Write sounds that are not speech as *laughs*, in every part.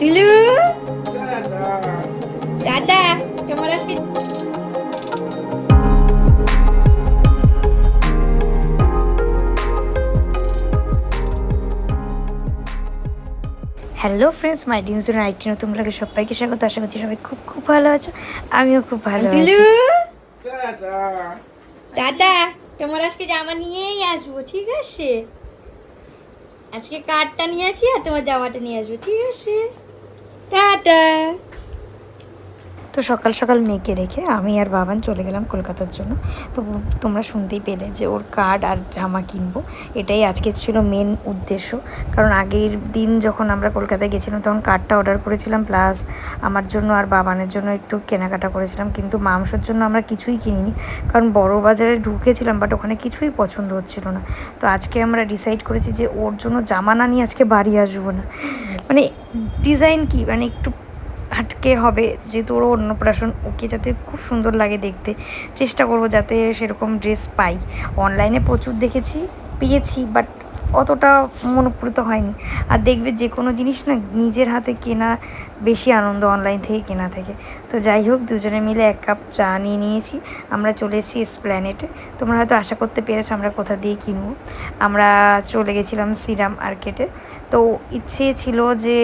টিলু টাটা তোমার আজকে হ্যালো ফ্রেন্ডস মাই ডিমস নাইটি নতুন ব্লগে সবাইকে স্বাগত। আশা করছি সবাই খুব খুব ভালো আছো। আমিও খুব ভালো আছি। দাদা। তোমার আজকে জামা নিয়েই আসব ঠিক আছে? আজকে কার্ডটা নিয়ে আসি আর তোমার জামাটা নিয়ে আসব ঠিক আছে? টাটা। তো সকাল সকাল মেয়েকে রেখে আমি আর বাবান চলে গেলাম কলকাতার জন্য। তো তোমরা শুনতেই পেলে যে ওর কার্ড আর জামা কিনবো, এটাই আজকে ছিল মেন উদ্দেশ্য। কারণ আগের দিন যখন আমরা কলকাতায় গেছিলাম, তখন কার্ডটা অর্ডার করেছিলাম প্লাস আমার জন্য আর বাবানের জন্য একটু কেনাকাটা করেছিলাম। কিন্তু মাংসর জন্য আমরা কিছুই কিনিনি, কারণ বড় বাজারে ঢুকেছিলাম বাট ওখানে কিছুই পছন্দ হচ্ছিল না। তো আজকে আমরা ডিসাইড করেছি যে ওর জন্য জামা না নিয়ে আজকে বাড়ি আসব না। মানে ডিজাইন কি? মানে একটু হাটকে হবে, যেহেতু ওর অন্নপ্রাশন ওকে যাতে খুব সুন্দর লাগে দেখতে। চেষ্টা করব যাতে সেরকম ড্রেস পাই। অনলাইনে প্রচুর দেখেছি, পেয়েছি বাট অতটা মনোপ্রুত হয়নি। আর দেখবে যে কোনো জিনিস না নিজের হাতে কেনা বেশি আনন্দ অনলাইন থেকে কেনা থেকে। তো যাই হোক, দুজনে মিলে এক কাপ চা নিয়ে নিয়েছি। আমরা চলে এসেছি স্প্ল্যানেটে তোমরা হয়তো আশা করতে পেরেছ আমরা কোথা দিয়ে কিনবো। আমরা চলে গেছিলাম সিরাম মার্কেটে তো ইচ্ছে ছিল যে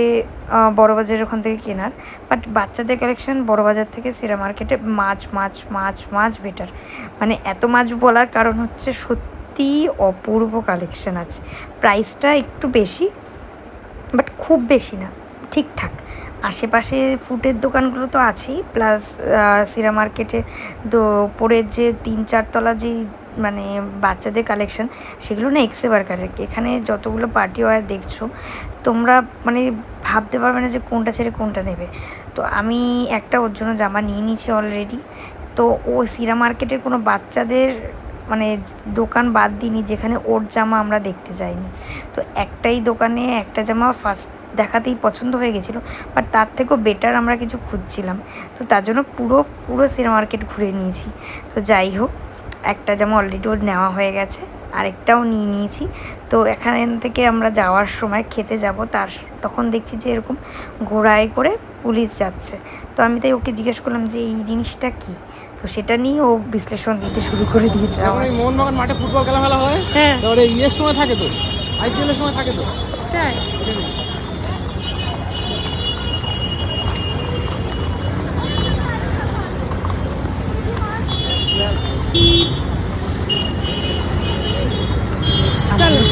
বড়বাজারের ওখান থেকে কেনার। বাট বাচ্চাদের কালেকশন বড়বাজার থেকে সিরা মার্কেটে মাছ মাছ মাছ মাছ বেটার মানে এত মাছ বলার কারণ হচ্ছে সত্যি অপূর্ব কালেকশন আছে। প্রাইসটা একটু বেশি বাট খুব বেশি না, ঠিকঠাক। আশেপাশে ফুডের দোকানগুলো তো আছেই প্লাস সিরা মার্কেটে তো ওপরের যে তিন চারতলা যে মানে বাচ্চাদের কালেকশন সেগুলো না এক্সেবার কালেক্ট এখানে যতগুলো পার্টি ওয়ার দেখছ, তোমরা মানে ভাবতে পারবে না যে কোনটা ছেড়ে কোনটা নেবে। তো আমি একটা ওর জন্য জামা নিয়ে নিয়েছি অলরেডি তো ও সিরা মার্কেটের কোনো বাচ্চাদের মানে দোকান বাদ দিইনি, যেখানে ওর জামা আমরা দেখতে যাইনি। তো একটাই দোকানে একটা জামা ফার্স্ট দেখাতেই পছন্দ হয়ে গেছিল বাট তার থেকেও বেটার আমরা কিছু খুঁজছিলাম। তো তার জন্য পুরো পুরো সিনেমা মার্কেট ঘুরে নিয়েছি। তো যাই হোক, একটা জামা অলরেডি ওর নেওয়া হয়ে গেছে, আরেকটাও নিয়ে নিয়েছি। তো এখান থেকে আমরা যাওয়ার সময় খেতে যাব, তার তখন দেখছি যে এরকম ঘোড়ায় করে পুলিশ যাচ্ছে। তো আমি তাই ওকে জিজ্ঞেস করলাম যে, এই জিনিসটা কি? তো সেটা নিয়ে ও বিশ্লেষণ দিতে শুরু করে দিয়েছে আমার। মন মোহনবাগান মাঠে ফুটবল খেলা খেলা হয়। হ্যাঁ তারপরে ইয়ের সময় থাকে তো আইপিএল এর সময় থাকে তো। হ্যাঁ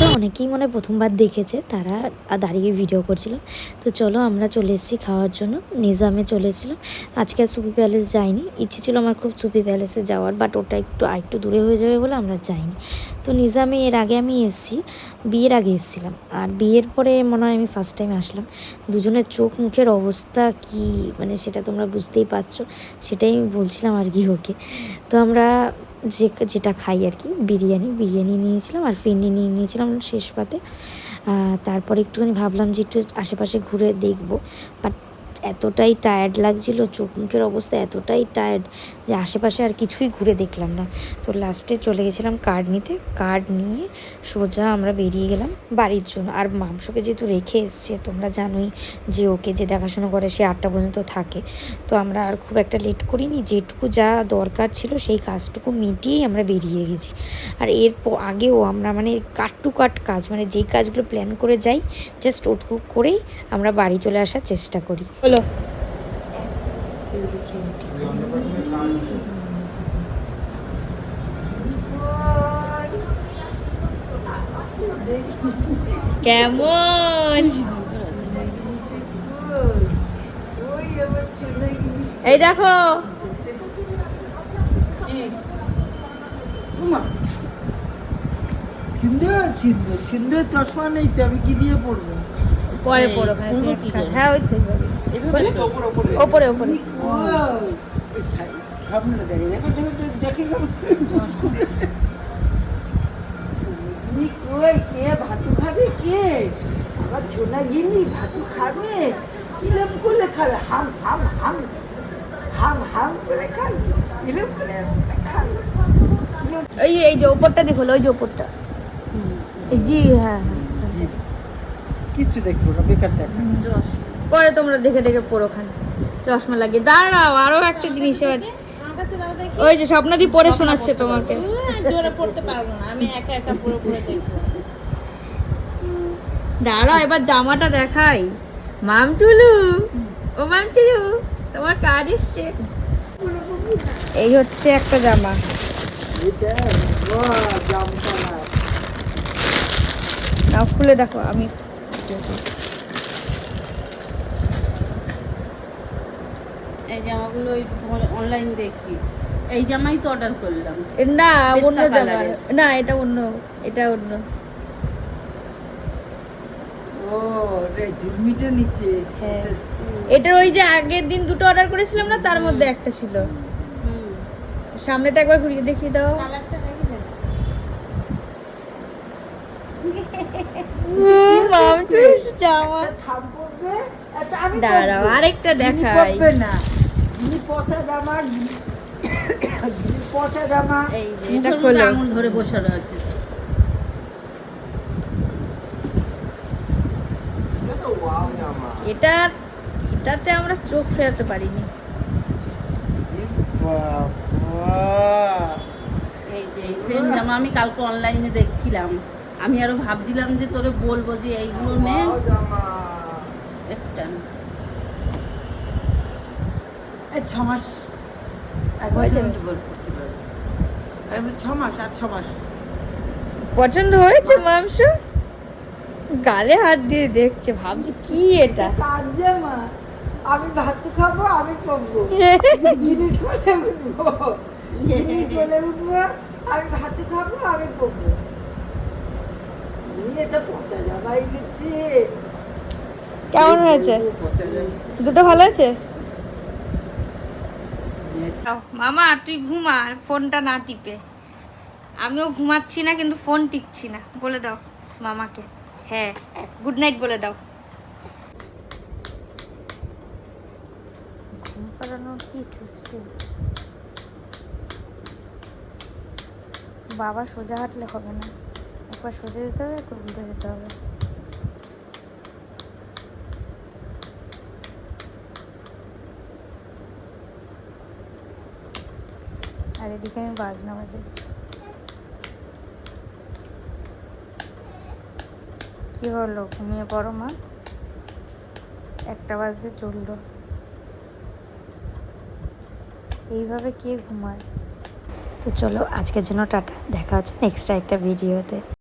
তো অনেকেই মনে প্রথমবার দেখেছে, তারা দাঁড়িয়ে ভিডিও করছিল তো চলো আমরা চলে এসেছি খাওয়ার জন্য। নিজামে চলে এসেছিলাম। আজকে আর সুপি প্যালেস যাইনি। ইচ্ছে ছিল আমার খুব সুপি প্যালেসে যাওয়ার বাট ওটা একটু আরেকটু দূরে হয়ে যাবে বলে আমরা যাইনি। তো নিজামে এর আগে আমি এসেছি, বিয়ের আগে এসেছিলাম। আর বিয়ের পরে মনে হয় আমি ফার্স্ট টাইম আসলাম। দুজনের চোখ মুখের অবস্থা কি মানে সেটা তোমরা বুঝতেই পারছ, সেটাই আমি বলছিলাম আর কি ওকে। তো আমরা যে যেটা খাই আর কি, বিরিয়ানি। বিরিয়ানি নিয়েছিলাম আর ফিরনি নিয়ে নিয়েছিলাম শেষ পাতে। তারপর একটুখানি ভাবলাম যে একটু আশেপাশে ঘুরে দেখব। বাট এতটাই টায়ার্ড লাগছিল, চোখ মুখের অবস্থা এতটাই টায়ার্ড যে আশেপাশে আর কিছুই ঘুরে দেখলাম না। তো লাস্টে চলে গেছিলাম কার্ড নিতে। কার্ড নিয়ে সোজা আমরা বেরিয়ে গেলাম বাড়ির জন্য। আর মাংসকে যেহেতু রেখে এসছে, তোমরা জানোই যে ওকে যে দেখাশোনা করে সে আটটা পর্যন্ত থাকে। তো আমরা আর খুব একটা লেট করিনি, যেটুকু যা দরকার ছিল সেই কাজটুকু মিটিয়েই আমরা বেরিয়ে গেছি। আর এর আগেও আমরা মানে কাট টু কাট কাজ মানে যেই কাজগুলো প্ল্যান করে যাই জাস্ট ওটুকু করেই আমরা বাড়ি চলে আসার চেষ্টা করি। হলো কেমন? এই দেখো। ছিন্দে চশমা নেই তো আমি কি দিয়ে পড়ব পরে পড়ো হ্যাঁ ওই তো ওপরে ওপরে। কে ভাতু খাবে কে আমার ছোনা গিনি ভাতু খাবে কিরম করলে খাবে হাম হাম হাম হাম হাম করে খাবে কিরম করে খাবে কিরম এই যে ওপরটা দেখো ওই যে ওপরটা। এই জি হ্যাঁ হ্যাঁ। কিচ্ছু দেখব না বেকার দেখা। পরে তোমরা দেখে দেখে পড়ো খানে চশমা লাগিয়ে। দাঁড়াও আরও একটা জিনিস আছে। ওই যে স্বপ্নাদি পড়ে শোনাচ্ছে তোমাকে। জোরে পড়তে পারব না আমি একা একা পড়ে পড়ে দেখব। দাঁড়াও এবার জামাটা দেখাই। মাম টুলু ও মাম টুলু তোমার কার্ড এসছে। এই হচ্ছে একটা জামা। খুলে দেখো আমি এই জামাগুলো ওই অনলাইন দেখি। এই জামাই তো অর্ডার করলাম। না অন্য জামা। না এটা অন্য এটা অন্য। ও রে ঝুলমিটা নিচে। হ্যাঁ। এটার ওই যে আগের দিন দুটো অর্ডার করেছিলাম না তার মধ্যে একটা ছিল। সামনেটা একবার ঘুরিয়ে দেখিয়ে দাও। *laughs* দাঁড়াও আরেকটা দেখাই। না। গিনি পচা জামা গিনি গিনি পচা জামা এই যে এটা খোলো। আঙুল ধরে বসে রয়েছে এটা এটাতে আমরা চোখ ফেরাতে পারিনি। এই যে সেম জামা আমি কালকে অনলাইনে দেখছিলাম। আমি আরও ভাবছিলাম যে তোরে বলব যে এইগুলো নে। এই ছ মাস এক বছর করতে পারবে। ছ মাস আর ছ মাস। পছন্দ হয়েছে মাংস? গালে হাত দিয়ে দেখছে ভাবছে কি এটা? কার জামা? আমি ভাত খাব আমি পড়ব *laughs* গিনি কোলে উঠবো। গিনি কোলে উঠবো আমি ভাত খাব আমি পড়ব তো পচা জামাই নিচ্ছে কেমন হয়েছে? দুটো ভালো আছে? মামা, তুই ঘুমা ফোনটা না টিপে। আমিও ঘুমাচ্ছি না, কিন্তু ফোন টিপছি না। বলে দাও মামাকে। হ্যাঁ গুড নাইট বলে দাও। ঘুম কি সিস্টেম বাবা সোজা হাঁটলে হবে না। একবার সোজা যেতে হবে, একবার উল্টে যেতে হবে। আর এদিকে আমি বাজনা বাজাই। কি হলো? ঘুমিয়ে পড়ো মা। একটা বাজতে চলল। এইভাবে কে ঘুমায়? তো চলো আজকের জন্য টাটা। দেখা হচ্ছে নেক্সট একটা ভিডিওতে